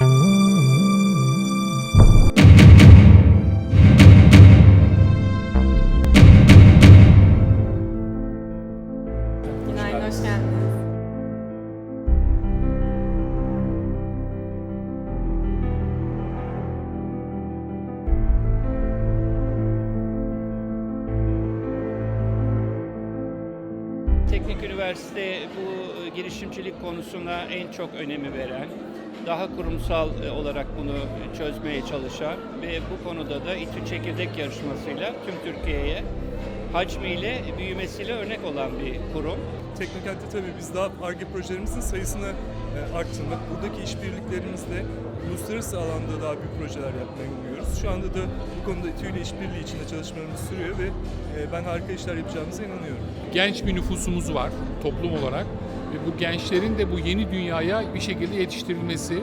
Teknik üniversite bu girişimcilik konusuna en çok önemi veren, daha kurumsal e, olarak bunu çözmeye çalışan ve bu konuda da İTÜ Çekirdek yarışmasıyla tüm Türkiye'ye hacmiyle, büyümesiyle örnek olan bir kurum. Teknokent'te tabii biz daha ARGE projelerimizin sayısını e, arttırmak, buradaki işbirliklerimizle uluslararası alanda daha büyük projeler yapmayı umuyoruz. Şu anda da bu konuda İTÜ ile işbirliği içinde çalışmalarımız sürüyor ve e, ben harika işler yapacağımıza inanıyorum. genç bir nüfusumuz var toplum olarak bu gençlerin de bu yeni dünyaya bir şekilde yetiştirilmesi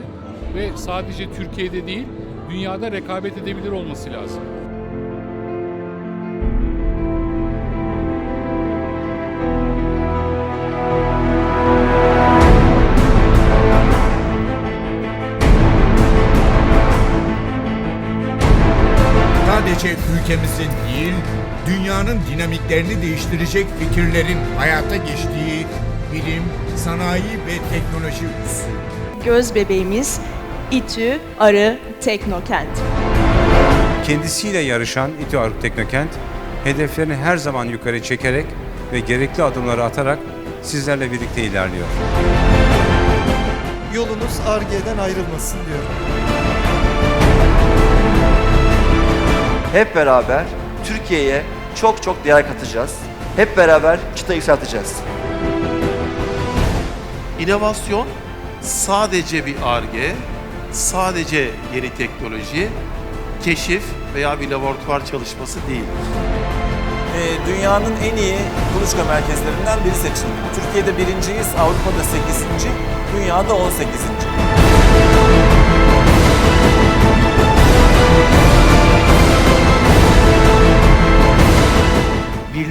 ve sadece Türkiye'de değil dünyada rekabet edebilir olması lazım. Sadece ülkemizin değil, dünyanın dinamiklerini değiştirecek fikirlerin hayata geçtiği bilim, sanayi ve teknoloji üssü. göz bebeğimiz İTÜ Arı Teknokent. Kendisiyle yarışan İTÜ Aruk Teknokent, hedeflerini her zaman yukarı çekerek ve gerekli adımları atarak sizlerle birlikte ilerliyor. Yolunuz Arge'den ayrılmasın diyorum. Hep beraber Türkiye'ye çok çok değer katacağız. Hep beraber çıta yükselteceğiz. İnovasyon sadece bir arge, sadece yeni teknoloji, keşif veya bir laboratuvar çalışması değil. Ee, dünyanın en iyi kuluçka merkezlerinden biri seçildi. Türkiye'de birinciyiz, Avrupa'da 8. dünyada 18.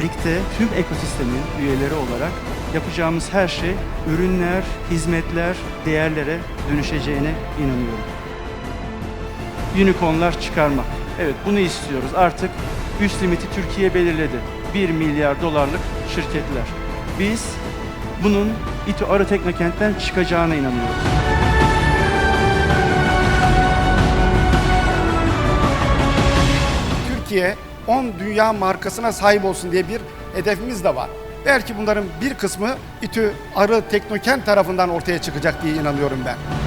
Birlikte tüm ekosistemin üyeleri olarak yapacağımız her şey ürünler, hizmetler, değerlere dönüşeceğine inanıyorum. Unicornlar çıkarmak. Evet bunu istiyoruz. Artık üst limiti Türkiye belirledi. 1 milyar dolarlık şirketler. Biz bunun İTÜ Arı Teknokent'ten çıkacağına inanıyoruz. Türkiye 10 dünya markasına sahip olsun diye bir hedefimiz de var. Belki bunların bir kısmı İTÜ Arı Teknokent tarafından ortaya çıkacak diye inanıyorum ben.